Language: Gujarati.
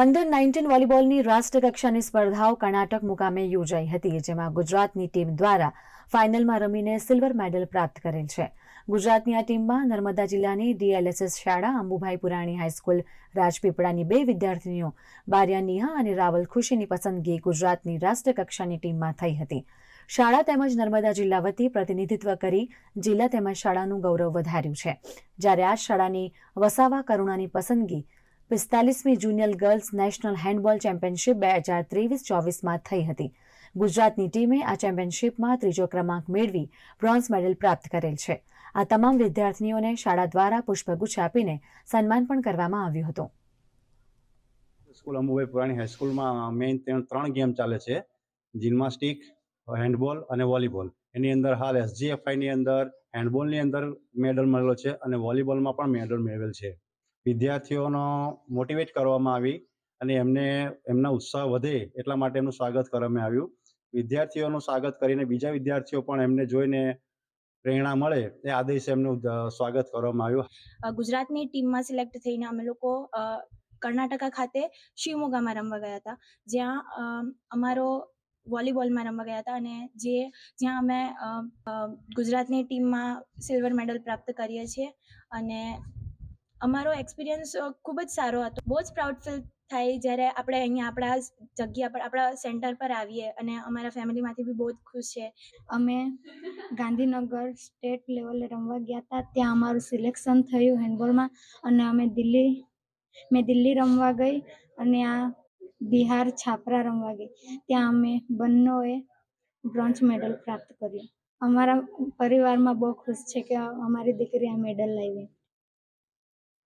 અંડર નાઇન્ટીન વોલીબોલની રાષ્ટ્રકક્ષાની સ્પર્ધાઓ કર્ણાટક મુકામે યોજાઈ હતી, જેમાં ગુજરાતની ટીમ દ્વારા ફાઇનલમાં રમીને સિલ્વર મેડલ પ્રાપ્ત કરેલ છે. ગુજરાતની આ ટીમમાં નર્મદા જિલ્લાની ડીએલએસએસ શાળા, અંબુભાઈ પુરાણી હાઈસ્કૂલ, રાજપીપળાની બે વિદ્યાર્થીનીઓ, બારિયા નિહા અને રાવલ ખુશીની પસંદગી ગુજરાતની રાષ્ટ્રકક્ષાની ટીમમાં થઈ હતી. શાળા તેમજ નર્મદા જિલ્લા વતી પ્રતિનિધિત્વ કરી જિલ્લા તેમજ શાળાનું ગૌરવ વધાર્યું છે. જ્યારે આ શાળાની વસાવા કરુણાની પસંદગી પિસ્તાલીસમી junior girls national handball championship બે હજાર ત્રેવીસ ચોવીસમાં થઈ હતી. ગુજરાતની ટીમે આ ચેમ્પિયનશિપમાં ત્રીજો ક્રમાંક મેળવી બ્રોન્ઝ મેડલ પ્રાપ્ત કરેલ છે. આ તમામ વિદ્યાર્થીઓને શાળા દ્વારા પુષ્પગુચ્છ આપીને સન્માન પણ કરવામાં આવ્યું હતું. સ્કૂલ અંબુભાઈ પુરાણી હાઈસ્કૂલમાં મેઇન ત્રણ ગેમ ચાલે છે. જિમ્નાસ્ટિક હેન્ડબોલ અને વોલીબોલ એની અંદર હાલ એસજીએફઆઈની અંદર હેન્ડબોલની અંદર મેડલ મળેલો છે અને વોલીબોલમાં પણ મેડલ મેળવેલ છે. વિદ્યાર્થીઓનો મોટિવેટ કરવામાં આવી અને એમને, એમના ઉત્સાહ વધે એટલા માટે એમનું સ્વાગત કરવામાં આવ્યું. વિદ્યાર્થીઓનું સ્વાગત કરીને બીજા વિદ્યાર્થીઓ પણ એમને જોઈને પ્રેરણા મળે એ આદેશ એમનું સ્વાગત કરવામાં આવ્યું. ગુજરાતની ટીમમાં સિલેક્ટ થઈને અમે લોકો કર્ણાટકા ખાતે શિવમોગામાં રમવા ગયા હતા. જ્યાં અમારો વોલીબોલમાં રમવા ગયા હતા અને જે, જ્યાં અમે ગુજરાતની ટીમમાં સિલ્વર મેડલ પ્રાપ્ત કરીએ છીએ અને અમારો એક્સપિરિયન્સ ખૂબ જ સારો હતો. બહુ જ પ્રાઉડ ફીલ થાય જ્યારે આપણે અહીંયા આપણા જગ્યા પર, આપણા સેન્ટર પર આવીએ અને અમારા ફેમિલીમાંથી બી બહુ જ ખુશ છે. અમે ગાંધીનગર સ્ટેટ લેવલે રમવા ગયા હતા. ત્યાં અમારું સિલેક્શન થયું હેન્ડબોલમાં અને અમે દિલ્હી, મેં દિલ્હી રમવા ગઈ અને આ બિહાર છાપરા રમવા ગઈ. ત્યાં અમે બંનેએ બ્રોન્ઝ મેડલ પ્રાપ્ત કર્યું. અમારા પરિવારમાં બહુ ખુશ છે કે અમારી દીકરી આ મેડલ લાવી.